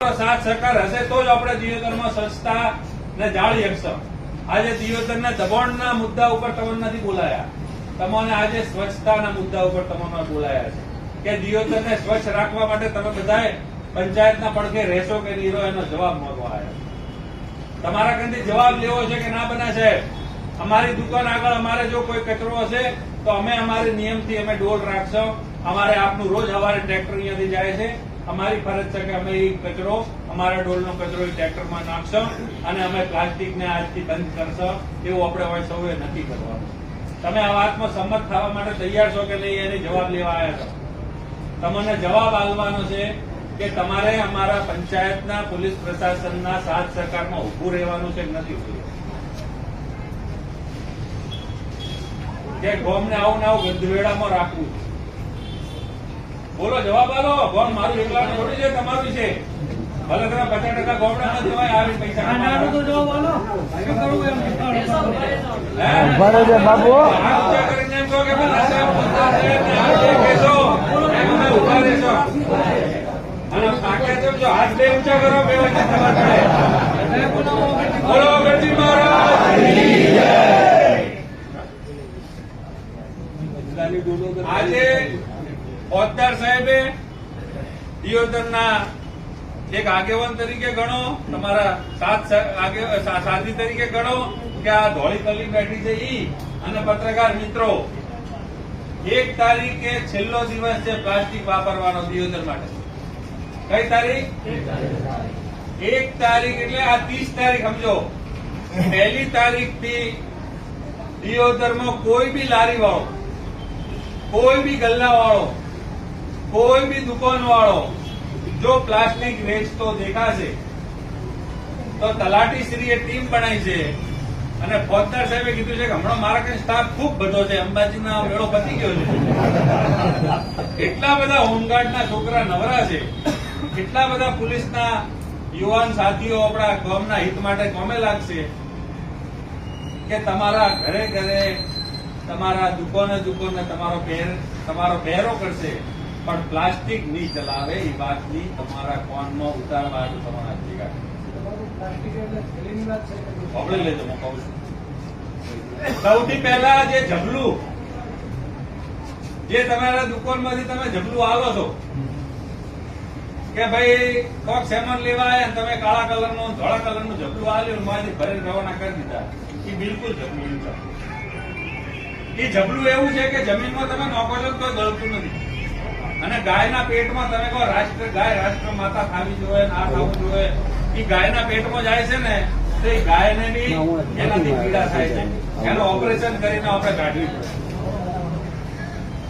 સાથ સરકાર હશે તો જ આપણે દિયોદરમાં સંસ્થા ને જાળી શકશો આજે દિયોદરના દબાણના મુદ્દા ઉપર તમને નથી બોલાયા. તમને આજે સ્વચ્છતાના મુદ્દા ઉપર તમને બોલાયા છે. કે દિયોદરને સ્વચ્છ રાખવા માટે તમે બધાએ પંચાયતના પડખે રહેશો કે નહીં રહો એનો જવાબ મળવા આવ્યો તમારા કંઈથી જવાબ લેવો છે કે ના બના સાહેબ? અમારી દુકાન આગળ અમારે જો કોઈ કચરો હશે, તો અમે અમારી નિયમથી અમે ડોલ રાખશો. અમારે આપનું રોજ સવારે ટ્રેક્ટર અહીંયાથી જાય છે. અમારી ફરજ છે કે અમે એ કચરો, અમારા ડોલનો કચરો એ ટ્રેક્ટરમાં નાખશો અને અમે પ્લાસ્ટિકને આજથી બંધ કરશો એવું આપણે હવે સૌએ નક્કી કરવાનું તમે આ વાતમાં સંમત થવા માટે તૈયાર છો કે નહીં એને જવાબ લેવા આવ્યા છો? તમને જવાબ આપવાનો છે કે તમારે અમારા પંચાયતના પોલીસ પ્રશાસનના સાથ સરકારમાં ઉભું રહેવાનું છે કે નથી રહેવાનું? કે ગોમને આવું ને આવું ગંધવેડામાં રાખવું બોલો જવાબ આલો ગોમ મારું એકલાનું થોડી છે તમારું છે. ભલે તમે પચાસ ટકા ગોમડામાં જવાય આવી પૈસા ઊભા રહેજો બાબુ. ને જે રહેશો. અને પાકે હાથ બે ઊંચા કરો બે વચ્ચે બોલો ગણજી મહારાજ. ફોજદાર સાહેબે દિયોદરના એક આગેવાન તરીકે ગણો, તમારા સાથ સ- આગે- સા- સાથી તરીકે ગણો કે આ ધોળી કલી બેઠી છે ઈ અને પત્રકાર મિત્રો, એક તારીખે છેલ્લો દિવસ છે પ્લાસ્ટિક વાપરવાનો દિયોદર માટે. કઈ તારીખ? એક તારીખ એટલે આ ત્રીસ તારીખ, સમજો. પહેલી તારીખથી દિયોદરમાં કોઈ બી લારી વાળો કોઈ બી ગલ્લા વાળો કોઈ બી દુકાન વાળો જો પ્લાસ્ટિક વેચતો દેખાશે, તો તલાટી ટીમ બનાવી છે. અને ફોજદાર સાહેબે કીધું છે કે હમણાં મારા કઈ સ્ટાફ ખૂબ બધો છે. અંબાજીના મેળો પતી ગયો છે. એટલા બધા હોમગાર્ડના છોકરા નવરા છે. એટલા બધા પોલીસના યુવાન સાથીઓ આપણા કોમના હિત માટે કોમે લાગશે કે તમારા ઘરે ઘરે તમારા દુકાને દુકાને તમારો તમારો પહેરો કરશે. પણ પ્લાસ્ટિક નહીં ચલાવે એ વાતની તમારા કોનમાં ઉતારવા તમારા ભેગા આપણે લેજો, હું કહું છું. સૌથી પહેલા જે જબલું જે તમારા દુકાનમાંથી તમે જબલું આવો છો, કે ભાઈ કોક સેમન લેવા અને તમે કાળા કલરનું, ધોળા કલરનું જબલું આવ્યું મારી ભરે રવાના કરી દીધા. એ બિલકુલ જબલું એ જબલું એવું છે કે જમીનમાં તમે નોકો છો તો ગળતું નથી. અને ગાયના પેટમાં તમે કહો રાષ્ટ્ર ગાય રાષ્ટ્ર માતા ખાવી જોઈએ ના ખાવું જોઈએ. એ ગાયના પેટમાં જાય છે ને તો એ ગાયને બી એનાથી પીડા થાય છે. એનું ઓપરેશન કરીને આપણે કાઢવી પડે.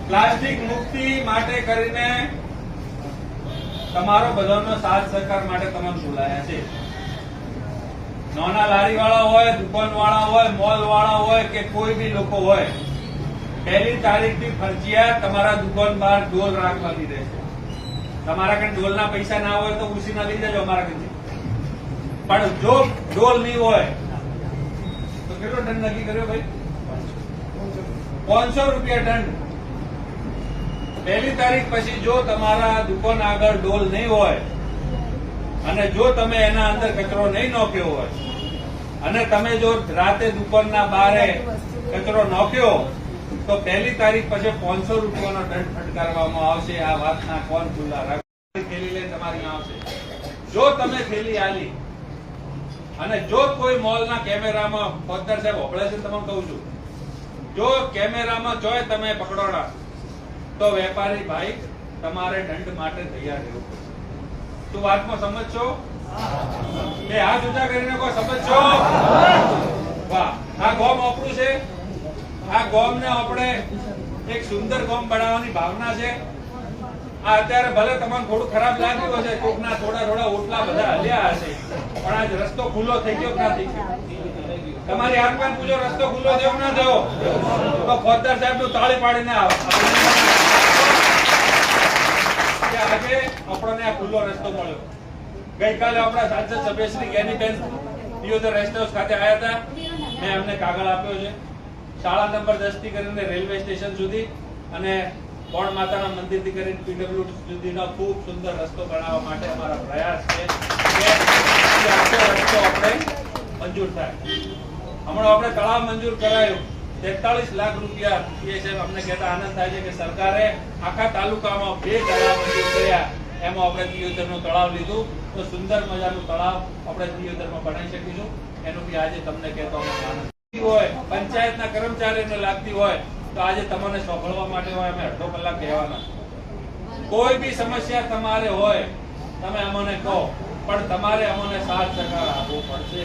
પ્લાસ્ટિક મુક્તિ માટે કરીને તમારો બધાનો સાથ સહકાર માટે તમને બોલાયા છે. નાના લારી વાળા હોય દુકાન વાળા હોય મોલ વાળા હોય કે કોઈ બી લોકો હોય પહેલી તારીખથી ફરજિયાત તમારા દુકાન બહાર ડોલ રાખવાની રહેશે. તમારા કઈ ડોલના પૈસા ના હોય તો ઉસીના લઈ જજો અમારા કઈ પણ જો ડોલ નહીં હોય, તો કેટલો દંડ નક્કી કર્યો ભાઈ? પાંચસો રૂપિયા દંડ. પહેલી તારીખ પછી જો તમારા દુકાન આગળ ડોલ નહીં હોય, અને જો તમે એના અંદર કચરો નહીં નોખ્યો હોય, અને તમે જો રાતે દુકાનના બારે કચરો નાખ્યો તો પહેલી તારીખ પછી પાંચસો રૂપિયાનો દંડ ફટકારવામાં આવશે. આ વાતના કોણ ખુલ્લા થેલી લઈને તમારી આવશે. જો તમે થેલી આલી અને જો કોઈ મોલના કેમેરામાં પોતર સાહેબ હોબળે છે, તમને કહું છું. જો કેમેરામાં જોય તમે પકડોડા, તો વેપારી ભાઈ તમારે દંડ માટે તૈયાર રહેવું તું વાતમાં સમજશો બે હાથ ઊંચા કરીને કોઈ સમજશો વાહ, આ ગોમ આપણું છે. ગોમને આપણે એક સુંદર ગોમ બનાવવાની ભાવના છે. આ અત્યારે ભલે તમને થોડું ખરાબ લાગ્યું હશે, કોકના થોડા થોડા ઓટલા બધા હલ્યા હશે, પણ આજ રસ્તો ખુલ્લો થઈ ગયો કે ના થઈ ગયો તમારી હાથ પૂછો, રસ્તો ખુલ્લો થયો ના થયો? તો ફોજદાર સાહેબનું તાળી પાડીને આજે આપણને આ ખુલ્લો રસ્તો મળ્યો. ગઈકાલે આપણા સાંસદ સભ્યશ્રી ગેની જ્ઞાનીબેન દિયોદર રેસ્ટ હાઉસ ખાતે આવ્યા હતા. મેં એમને કાગળ આપ્યો છે. શાળા નંબર દસથી કરીને રેલવે સ્ટેશન સુધી અને કોણ માતાના મંદિરથી કરીને પીડબ્લ્યુ સુધીનો ખૂબ સુંદર રસ્તો બનાવવા માટે અમારા પ્રયાસ છે તેતાલીસ લાખ રૂપિયા એ છે અમને કહેતા આનંદ થાય છે કે સરકારે આખા તાલુકામાં બે તળાવ મંજૂર કર્યા. એમાં આપણે તળાવ લીધું. તો સુંદર મજાનું તળાવ આપણે દિયોદરમાં બનાવી શકીશું. એનું બી આજે તમને કહેતો આનંદ. હોય પંચાયતના કર્મચારીઓને લાગતી હોય તો આજે તમને સાંભળવા માટે હોય, અમે અડધો કલાક કહેવાના કોઈ બી સમસ્યા તમારે હોય, તમે અમને કહો. પણ તમારે અમને સાથ સહકાર આપવો પડશે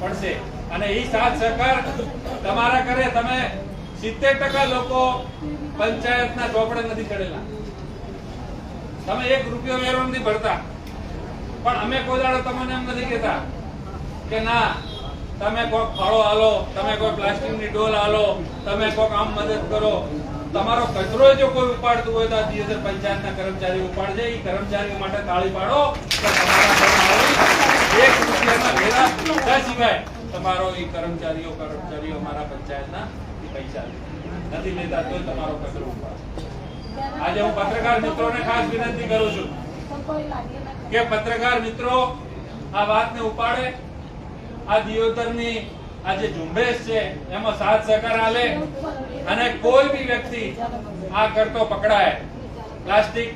પડશે અને એ સાથ સહકાર તમારા કરે તમે સિત્તેર ટકા લોકો પંચાયતના ચોપડે નથી ચડેલા. તમે એક રૂપિયો વેરો નથી ભરતા. પણ અમે કોઈ દાડો તમને એમ નથી કહેતા કે ના તમે કોઈક ફાળો આલો તમે કોઈ પ્લાસ્ટિકની ડોલ આલો તમે કોઈક આમ મદદ કરો. તમારો કચરો જો કોઈ ઉપાડતું હોય તો આ પંચાયતના કર્મચારી ઉપાડજે. એ કર્મચારીઓ માટે તાળી પાડો. એક રૂપિયાના સિવાય તમારો એ કર્મચારીઓ કર્મચારીઓ મારા પંચાયતના પૈસા નથી લેતા તો તમારો કચરો ઉપાડે. આજે હું પત્રકાર મિત્રોને ખાસ વિનંતી કરું છું કે પત્રકાર મિત્રો આ વાતને ઉપાડે. આ દિયોદરની આ જે ઝુંબેશ છે એમાં સાથ સહકાર આલે અને કોઈ બી વ્યક્તિ આ કરતો પકડાય. પ્લાસ્ટિક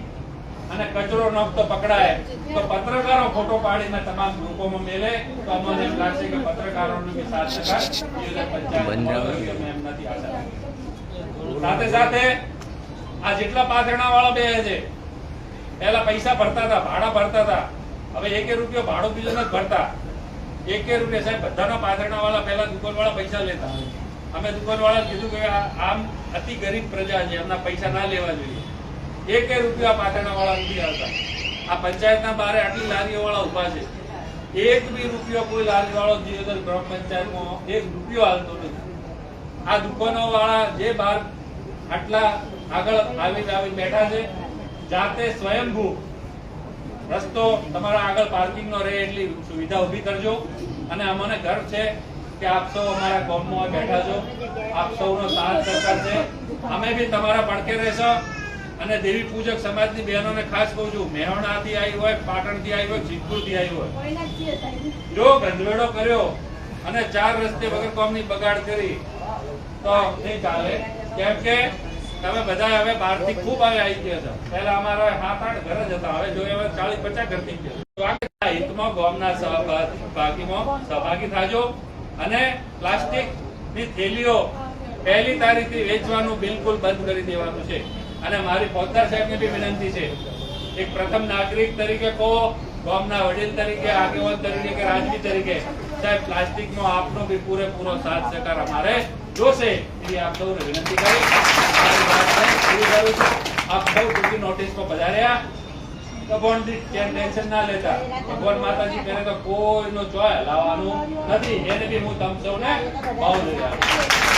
અને કચરો નાખતો પકડાય. તો પત્રકારો ફોટો પાડીને તમામ ગ્રુપોમાં મેલે તો અમને એમ લાગશે કે પત્રકારોનો બી સહકાર. સાથે સાથે આ જેટલા પાથરણા વાળા બે છે પહેલા પૈસા ભરતા હતા ભાડા ભરતા હતા. હવે એકે રૂપિયો ભાડો બીજો નથી ભરતા. એકે રૂપિયા સાહેબ, બધાના પાથરણા વાળા પહેલા દુકાન વાળા પૈસા લેતા અમે દુકાન વાળા કીધું કે આમ અતિ ગરીબ પ્રજા છે, એમના પૈસા ના લેવા જોઈએ. એકે રૂપિયા પાથરણા વાળા નથી આવતા. આ પંચાયતના બારે આટલી લારીઓ વાળા ઊભા છે. એક બી રૂપિયો કોઈ લારી વાળો જીવદર ગ્રામ પંચાયતમાં એક રૂપિયો હાલતો નથી. આ દુકાનો વાળા જે બહાર આટલા આગળ આવીને આવી બેઠા છે, જાતે સ્વયંભૂ રસ્તો તમારા આગળ પાર્કિંગનો રહે એટલી સુવિધા ઊભી કરજો. અને અમને ગર્વ છે કે આપ સૌ અમારા ગામમાં બેઠા છો. આપ સૌનો સાથ સરકાર છે. અમે બી તમારા પડકે રહેશો. અને દેવી પૂજક સમાજની બહેનોને ખાસ કહું છું, મહેણાથી આવી હોય, પાટણથી આવી હોય, જીતપુરથી આવી હોય. જો ગંધવેડો કર્યો અને ચાર રસ્તે વગર કોમની બગાડ કરી, તો નહીં ચાલે. કેમ કે તમે બધા હવે બહારથી ખૂબ હવે આવી ગયા છો. પહેલા અમારા સાત આઠ ઘર જ હતા, હવે જોઈએ હવે ચાલીસ પચાસ ઘર થઈ ગયા હિતમાં ગામના સહભાગીમાં સહભાગી થાજો. અને પ્લાસ્ટિકની થેલીઓ પહેલી તારીખથી વેચવાનું બિલકુલ બંધ કરી દેવાનું છે. અને મારી ફોજદાર સાહેબને બી વિનંતી છે. એક પ્રથમ નાગરિક તરીકે કહો, ગામના વડીલ તરીકે, આગેવાન તરીકે કે રાજવી તરીકે, સાહેબ પ્લાસ્ટિક નો આપનો બી પૂરેપૂરો સાથ સહકાર અમારે જોશે એવી આપ સૌને વિનંતી કરી. આપ સૌ ટૂંકી નોટિસમાં પધાર્યા. ભગવાન ટેન્શન ના લેતા. ભગવાન માતાજી કરે તો કોઈનો ચોય લાવવાનું નથી. એને બી હું તમ સૌને ભાવ લઈ